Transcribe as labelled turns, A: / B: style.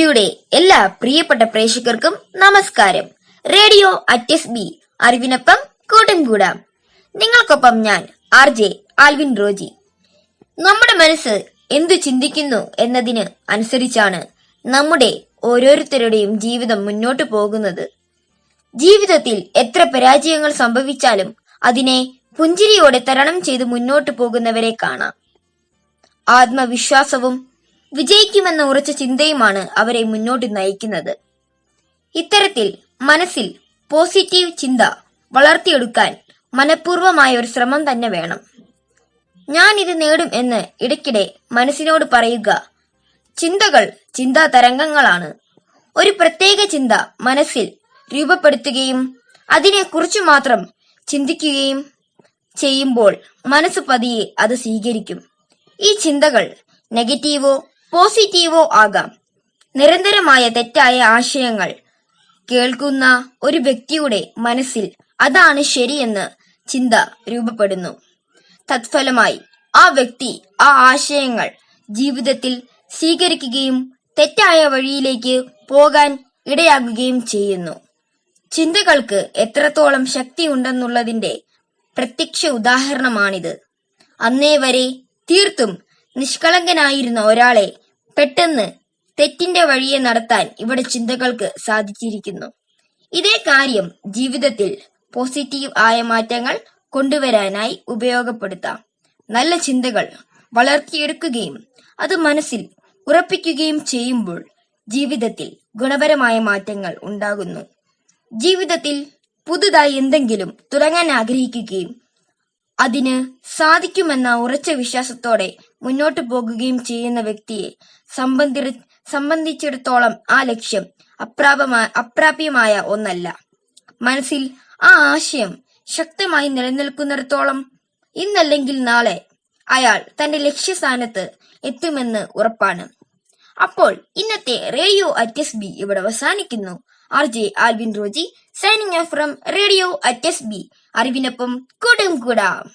A: അറ്റസ് എല്ലാ പ്രിയപ്പെട്ട പ്രേക്ഷകർക്കും നമസ്കാരം. റേഡിയോ അറ്റ് എസ് ബി അറിവിനൊപ്പം കൂടാം നിങ്ങൾക്കൊപ്പം ഞാൻ ആർ ജെ ആൽവിൻ റോജി. നമ്മുടെ മനസ്സ് എന്തു ചിന്തിക്കുന്നു എന്നതിന് അനുസരിച്ചാണ് നമ്മുടെ ഓരോരുത്തരുടെയും ജീവിതം മുന്നോട്ടു പോകുന്നത്. ജീവിതത്തിൽ എത്ര പരാജയങ്ങൾ സംഭവിച്ചാലും അതിനെ പുഞ്ചിരിയോടെ തരണം ചെയ്ത് മുന്നോട്ടു പോകുന്നവരെ കാണാം. ആത്മവിശ്വാസവും വിജയിക്കുമെന്ന ഉറച്ച ചിന്തയുമാണ് അവരെ മുന്നോട്ട് നയിക്കുന്നത്. ഇത്തരത്തിൽ മനസ്സിൽ പോസിറ്റീവ് ചിന്ത വളർത്തിയെടുക്കാൻ മനഃപൂർവമായ ഒരു ശ്രമം തന്നെ വേണം. ഞാൻ ഇത് നേടും എന്ന് ഇടയ്ക്കിടെ മനസ്സിനോട് പറയുക ചിന്തകൾ ചിന്താ തരംഗങ്ങളാണ്. ഒരു പ്രത്യേക ചിന്ത മനസ്സിൽ രൂപപ്പെടുത്തുകയും അതിനെ അതിനെക്കുറിച്ച് മാത്രം ചിന്തിക്കുകയും ചെയ്യുമ്പോൾ മനസ്സ് പതിയെ അത് സ്വീകരിക്കും. ഈ ചിന്തകൾ നെഗറ്റീവോ പോസിറ്റീവോ ആകാം. നിരന്തരമായ തെറ്റായ ആശയങ്ങൾ കേൾക്കുന്ന ഒരു വ്യക്തിയുടെ മനസ്സിൽ അതാണ് ശരിയെന്ന് ചിന്ത രൂപപ്പെടുന്നു. തത്ഫലമായി ആ വ്യക്തി ആ ആശയങ്ങൾ ജീവിതത്തിൽ സ്വീകരിക്കുകയും തെറ്റായ വഴിയിലേക്ക് പോകാൻ ഇടയാകുകയും ചെയ്യുന്നു. ചിന്തകൾക്ക് എത്രത്തോളം ശക്തിയുണ്ടെന്നുള്ളതിന്റെ പ്രത്യക്ഷ ഉദാഹരണമാണിത്. അന്നേ വരെ തീർത്തും നിഷ്കളങ്കനായിരുന്ന ഒരാളെ പെട്ടെന്ന് തെറ്റിന്റെ വഴിയെ നടത്താൻ ഇവിടെ ചിന്തകൾക്ക് സാധിച്ചിരിക്കുന്നു. ഇതേ കാര്യം ജീവിതത്തിൽ പോസിറ്റീവ് ആയ മാറ്റങ്ങൾ കൊണ്ടുവരാനായി ഉപയോഗപ്പെടുത്താം. നല്ല ചിന്തകൾ വളർത്തിയെടുക്കുകയും അത് മനസ്സിൽ ഉറപ്പിക്കുകയും ചെയ്യുമ്പോൾ ജീവിതത്തിൽ ഗുണപരമായ മാറ്റങ്ങൾ ഉണ്ടാകുന്നു. ജീവിതത്തിൽ പുതുതായി എന്തെങ്കിലും തുടങ്ങാൻ ആഗ്രഹിക്കുകയും അതിന് സാധിക്കുമെന്ന ഉറച്ച വിശ്വാസത്തോടെ മുന്നോട്ടു പോകുകയും ചെയ്യുന്ന വ്യക്തിയെ സംബന്ധി സംബന്ധിച്ചിടത്തോളം ആ ലക്ഷ്യം അപ്രാപമായ അപ്രാപ്യമായ ഒന്നല്ല. മനസ്സിൽ ആ ആശയം ശക്തമായി നിലനിൽക്കുന്നിടത്തോളം ഇന്നല്ലെങ്കിൽ നാളെ അയാൾ തന്റെ ലക്ഷ്യസ്ഥാനത്ത് എത്തുമെന്ന് ഉറപ്പാണ്. അപ്പോൾ ഇന്നത്തെ റേഡിയോ അറ്റ് എസ് ബി ഇവിടെ അവസാനിക്കുന്നു. R J Alvin Roji signing from radio at B. അറിവിനൊപ്പം കൂടും കൂടാം.